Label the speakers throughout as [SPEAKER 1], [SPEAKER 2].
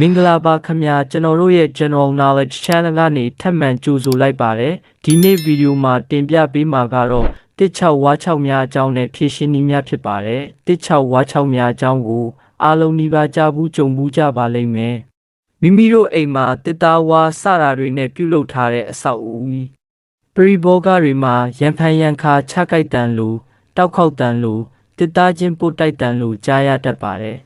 [SPEAKER 1] မင်္ဂလာပါခင်ဗျာကျွန်တော်တို့ရဲ့ General Knowledge Channel ကနေထပ်မံကြိုဆိုလိုက်ပါတယ်ဒီနေ့ဗီဒီယိုမှာတင်ပြပေးမှာကတော့16ဝါ6များအကြောင်းနဲ့ဖြည့်ရှင်းနည်းများဖြစ်ပါတယ်16ဝါ6များအကြောင်းကိုအားလုံးဒီပါကြားဘူးကြုံဘူးကြပါလိမ့်မယ်မိမိတို့အိမ်မှာတစ်သားဝါစတာတွေနဲ့ပြုလုပ်ထားတဲ့အဆောက်အဦပရိဘောဂတွေမှာရံဖန်ရံခါချကိုက်တန်လိုတောက်ခေါက်တန်လိုတစ်သားချင်းပို့တိုက်တန်လိုကြားရတတ်ပါတယ်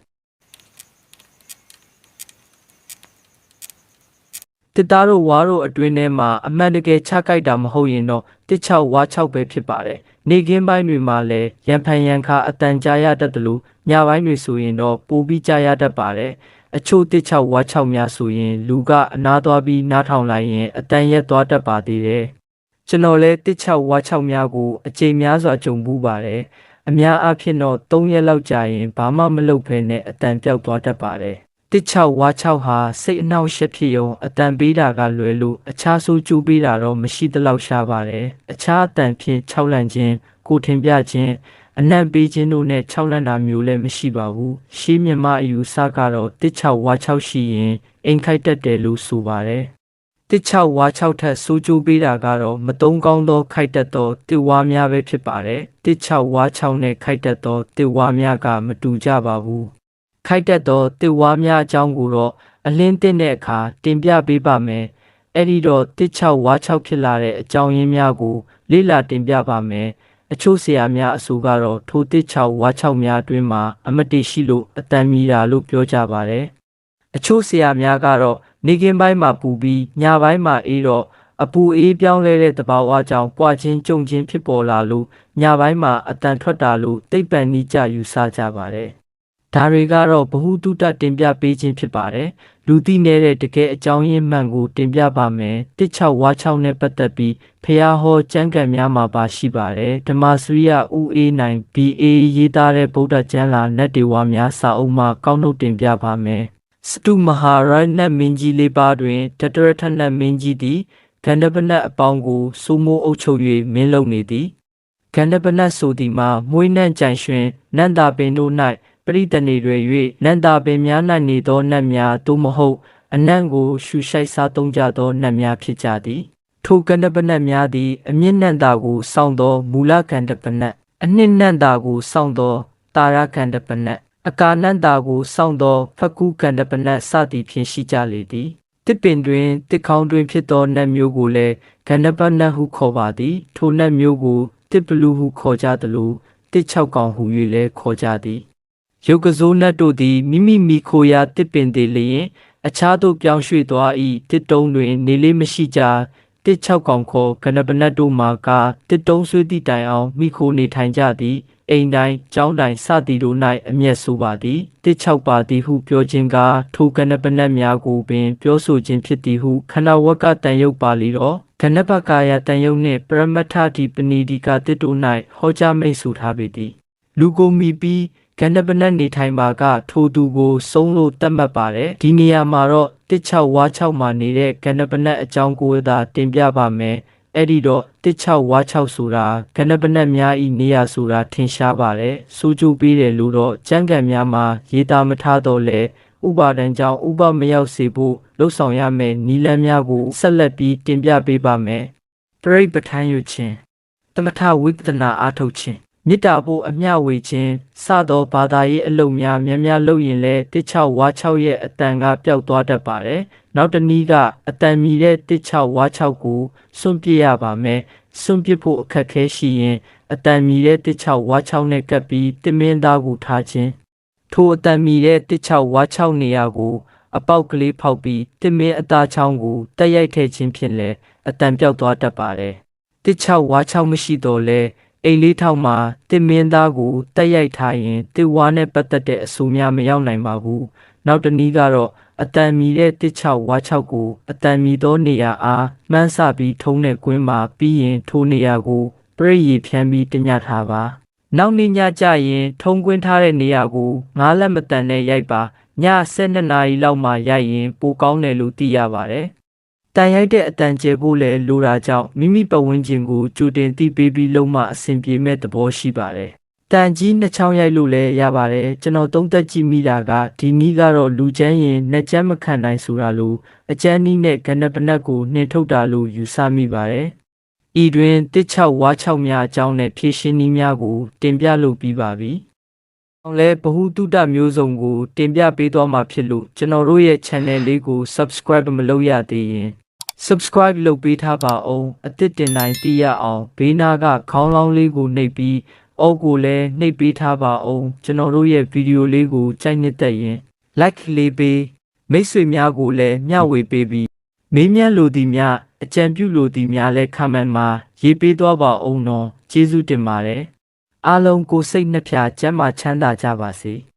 [SPEAKER 1] တစ်သားတို့ဝါတို့အတွင်းထဲမှာအမှန်တကယ်ချကိုက်တာမဟုတ်ရင်တော့တစ်ချောက်ဝါချောက်ပဲဖြစ်ပါတယ်နေကင်းပိုင်းတွေမှာလည်းရံဖန်ရံခါအတန်ကြားရတတ်တယ်လို့ညပိုင်းတွေဆိုရင်တော့ပိုပြီးကြားရတတ်ပါတယ်အချို့တစ်ချောက်ဝါချောက်များဆိုရင် လူကအနားသွားပြီးနားထောင်လိုက်ရင်အတန်ရက်သွားတတ်ပါသေးတယ်ကျွန်တော်လဲတစ်ချောက်ဝါချောက်များကိုအချိန်များစွာကြုံဘူးပါတယ်အများအားဖြင့်တော့၃ရက်လောက်ကြာရင်ဘာမှမလုပ်ဘဲနဲ့အတန်ပြောက်သွားတတ်ပါတယ် တစ်ချောက်ဝါချောက်ဟာစိတ်အနှောက်အယှက်ဖြစ်ရုံအတန်ပေးတာကလွယ်လို့အခြားဆိုးကျိုးပေးတာတော့မရှိသလောက်ရှားပါတယ်အခြားအတန်ဖြင့်ခြောက်လန့်ခြင်းကိုထင်ပြခြင်းအနံ့ပေးခြင်းတို့နဲ့ခြောက်လန့်တာမျိုးလည်းမရှိပါဘူးရှေးမြမအယူဆကတော့တစ်ချောက်ဝါချောက်ရှိရင်အိမ်ခိုက်တတ်တယ်လို့ဆိုပါတယ်တစ်ချောက်ဝါချောက်ထက်စိုးကျိုးပေးတာကတော့မတုံးကောင်းသောခိုက်တက်သောတစ်ဝါများပဲဖြစ်ပါတယ်တစ်ချောက်ဝါချောက်နဲ့ခိုက်တက်သောတစ်ဝါများကမတူကြပါဘူး ခိုက်တက်သောတစ်ဝါများအကြောင်းကိုတော့အလင်းတင်တဲ့အခါတင်ပြပေးပါမယ်အဲ့ဒီတော့တစ်ချောက်ဝါချောက်ဖြစ်လာတဲ့အကြောင်းရင်းများကို လေ့လာတင်ပြပါမယ်အချို့ဆရာများအဆိုကတော့ထိုတစ်ချောက်ဝါချောက်များအတွင်းမှာအမတ္တိရှိလို့အတန်မီတာလို့ပြောကြပါတယ်အချို့ဆရာများကတော့နေကင်းပိုင်းမှာပူပြီးညပိုင်းမှာအေးတော့အပူအေးပြောင်းလဲတဲ့သဘာဝကြောင့်ပွားခြင်းကြုံခြင်းဖြစ်ပေါ်လာလို့ညပိုင်းမှာအတန်ထွက်တာလို့သိပ္ပံနိကြယူဆကြပါတယ် ဒါတွေကတော့ဘ ഹു တုတတင်ပြပေးခြင်းဖြစ်ပါတယ်လူသိနေတဲ့တကယ်အကြောင်းရင်းမှန်ကိုတင်ပြပါမယ်တစ်ချောက်ဝါချောက်နဲ့ပတ်သက်ပြီးဖះဟောကျမ်းဂန်များမှာပါရှိပါတယ်ဓမ္မစရိယဥအေးနိုင် BA ရေးသားတဲ့ဗုဒ္ဓကျမ်းလာနတ်တေဝါများစာအုပ်မှာကောက်နှုတ်တင်ပြပါမယ်စတုမဟာရနတ်မင်းကြီးလေးပါးတွင်တတရထနတ်မင်းကြီးသည်ဂန္ဓပနတ်အပေါင်းကိုစိုးမိုးအုပ်ချုပ်၍မင်းလုပ်နေသည်ဂန္ဓပနတ်ဆိုသည်မှာမွေးနှံ့ကြံရွှင်နန္တာပင်တို့၌ ပရိတနေတွေ၍နန္တာပင်များ၌နေသောနတ်များသို့မဟုတ်အနံ့ကိုရှူရှိုက်စားသုံးကြသောနတ်များဖြစ်ကြသည်ထိုကန္ဓပနတ်များသည်အမြင့်နန္တာကိုစောင့်သောမူလကန္ဓပနတ်အနှစ်နန္တာကိုစောင့်သောတာရကန္ဓပနတ်အကာနန္တာကိုစောင့်သောဖကုကန္ဓပနတ်စသည်ဖြင့်ရှိကြလေသည်တစ်ပင်တွင်တစ်ခေါင်းတွင်ဖြစ်သောနတ်မျိုးကိုလည်းကန္ဓပနတ်ဟုခေါ်ပါသည် ထိုနတ်မျိုးကိုတစ်ဘလူဟုခေါ်ကြသလိုတစ်ချောက်ကောင်ဟု၍လည်းခေါ်ကြသည် ရုပ်ကစိုးနတ်တို့သည်မိမိမိခိုရာတစ်ပင်သေးလျင်အခြားသို့ပြောင်းရွှေ့သွား၏တစ်တုံးတွင် နေလေးမရှိကြတစ်ချောက်ကောင်ခေါ်ကနပနတ်တို့မှာကတစ်တုံးဆွေးသည့်တိုင်အောင်မိခိုနေထိုင်ကြသည်အိမ်တိုင်းကျောင်းတိုင်းစသည်တို့၌အမျက်ဆိုပါသည်တစ်ချောက်ပါသည်ဟုပြောခြင်းကထိုကနပနတ်များကိုပင် ပြောဆိုခြင်းဖြစ်သည်ဟုခန္ဓာဝက်ကတန်ရုပ်ပါလီတော့ကနပကာယတန်ယုံနှင့်ပရမတ္ထတိပဏိဒီကတစ်တို့၌ဟောကြားမိတ်ဆိုထားပေသည်လူကိုမီပြီး ကန္နပနတ်နေထိုင်ပါက ထိုသူကိုစုံးလို့တတ်မှတ်ပါတယ်ဒီနေရာမှာတော့တစ်ချောက်ဝါချောက်မှာနေတဲ့ကန္နပနတ်အကြောင်းကိုသာတင်ပြပါမယ်အဲ့ဒီတော့တစ်ချောက်ဝါချောက်ဆိုတာကန္နပနတ်များဤနေရာဆိုတာထင်ရှားပါတယ်စူးကြိုးပေးတယ်လို့တော့ကျမ်းဂန်များမှာရေးသားမထားတော့လေဥပါဒံကြောင့်ဥပမရောက်စေဖို့လှုပ်ဆောင်ရမယ်နီလန်းများကိုဆက်လက်ပြီးတင်ပြပေးပါမယ်ပရိပဋ္ဌာန်းယူခြင်းတမထဝိပဿနာအားထုတ်ခြင်း မေတ္တာဖို့အမျှဝေခြင်းစသောဘာသာရေးအလုပ်များများများလုပ်ရင်လည်းတစ်ချောက်ဝါချောက်ရဲ့အတန်ကပျောက်သွားတတ်ပါတယ်။နောက်တနည်းကအတန်မီတဲ့တစ်ချောက်ဝါချောက်ကိုစွန့်ပစ်ရပါမယ်။စွန့်ပစ်ဖို့အခက်ခဲရှိရင်အတန်မီတဲ့တစ်ချောက်ဝါချောက်နဲ့ကပ်ပြီးတမင်းသားကိုထားခြင်းထိုအတန်မီတဲ့တစ်ချောက်ဝါချောက်နေရာကိုအပေါက်ကလေးဖောက်ပြီးတမင်းအသားချောင်းကိုတက်ရိုက်ထည့်ခြင်းဖြင့်လည်းအတန်ပြောက်သွားတတ်ပါတယ်။တစ်ချောက်ဝါချောက်မရှိတော့လဲ အိမ်လေးထောက်မှာတစ်မင်းသားကိုတက်ရိုက်ထားရင်တစ်ဝါနဲ့ပတ်သက်တဲ့အဆူများမရောက်နိုင်ပါဘူးနောက်တနည်းကတော့အတန်မီတဲ့တစ်ချောက်ဝါချောက်ကိုအတန်မီသောနေရာအားမှန်းဆပြီးထုံးတဲ့ကွင်းမှာပြီးရင်ထိုနေရာကိုပြည့်ရည်ဖြန်းပြီးတညထားပါနောက်နေ့ညကျရင်ထုံကွင်းထားတဲ့နေရာကိုငားလက်မတန်နဲ့ရိုက်ပါည7နာရီလောက်မှရိုက်ရင်ပိုကောင်းတယ်လို့သိရပါတယ် တန်ရိုက်တဲ့အတန်ကျဲဖို့လည်းလိုတာကြောင့်မိမိပတ်ဝန်းကျင်ကိုကြိုတင်သိပေးပြီးလုံးမအဆင်ပြေမဲ့သဘောရှိပါတယ်တန်ကြီးနှစ်ချောင်းရိုက်လို့လည်းရပါတယ်ကျွန်တော်သုံးသက်ကြည့်မိတာကဒီနီးကတော့လူချမ်းရင်နှစ်ချမ်းမခံနိုင်ဆိုတာလို့အချမ်းနီးနဲ့ကနပနက်ကိုနှင်ထုတ်တာလို့ယူဆမိပါတယ်ဤတွင်တစ်ချောက်ဝါချောက်များအကြောင်းနဲ့ဖြည့်ရှင်းနည်းများကိုတင်ပြလို့ပြီးပါပြီ။ အောင်လဲဘ ഹു တုတမျိုးစုံကို တင်ပြပေးသွားမှာဖြစ်လို့ကျွန်တော်တို့ရဲ့ channel လေးကို subscribe မလုပ်ရသေးရင် subscribe လုပ်ပေးထားပါအောင်အသစ်တင်တိုင်းသိရအောင်ဘေးနားကခေါင်းလောင်းလေးကိုနှိပ်ပြီးအောက်ကိုလည်းနှိပ်ပေးထားပါအောင်ကျွန်တော်တို့ရဲ့ဗီဒီယိုလေးကိုကြိုက်နှစ်သက်ရင် like လေးပေးမိတ်ဆွေများကိုလည်းမျှဝေပေးပြီးမေးမြန်းလိုသည်များအကြံပြုလိုသည်များလည်း comment မှာရေးပေးသွားပါအောင်နော်ကျေးဇူးတင်ပါတယ် အားလုံးကိုစိတ်နှဖျားစမ်းမချမ်းသာကြပါစေ။